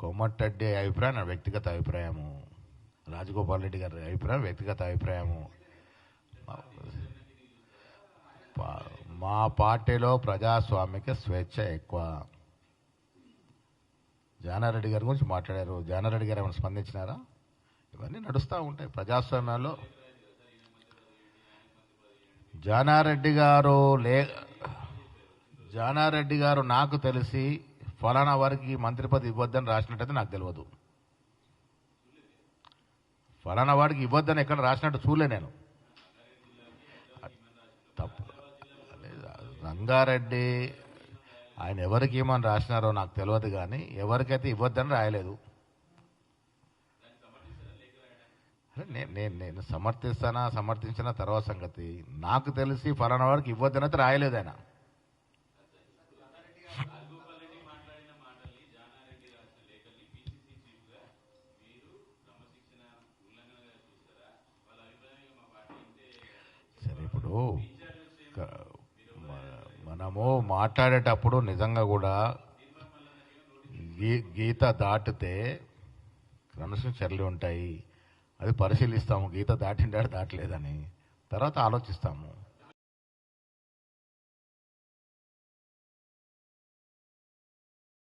కోమటిరెడ్డి అభిప్రాయం నా వ్యక్తిగత అభిప్రాయము. రాజగోపాల్ రెడ్డి గారి అభిప్రాయం వ్యక్తిగత అభిప్రాయము. పా- మా పార్టీలో ప్రజాస్వామిక స్వేచ్ఛ ఎక్కువ. జానారెడ్డి గారి గురించి మాట్లాడారు. జానారెడ్డి గారు ఏమైనా స్పందించినారా? ఇవన్నీ నడుస్తూ ఉంటాయి. ప్రజాస్వామ్యంలో జానారెడ్డి గారు లే జానారెడ్డి గారు నాకు తెలిసి ఫలానా వారికి మంత్రి పదవి ఇవ్వద్దని రాసినట్టయితే నాకు తెలియదు. ఫలానా వాడికి ఇవ్వద్దని ఎక్కడ రాసినట్టు చూడలే నేను. తప్పు. రంగారెడ్డి ఆయన ఎవరికి ఏమని రాసినారో నాకు తెలియదు కానీ ఎవరికైతే ఇవ్వద్దని రాయలేదు. నేను నేను సమర్థిస్తానా సమర్థించిన తర్వాత సంగతి. నాకు తెలిసి ఫలానా వారికి ఇవ్వద్దనైతే రాయలేదు ఆయన. ఇప్పుడు మనము మాట్లాడేటప్పుడు నిజంగా కూడా గీ గీత దాటితే క్రమశిక్షణ చర్యలు ఉంటాయి. అది పరిశీలిస్తాము. గీత దాటిండాడు దాటలేదని. తర్వాత ఆలోచిస్తాము.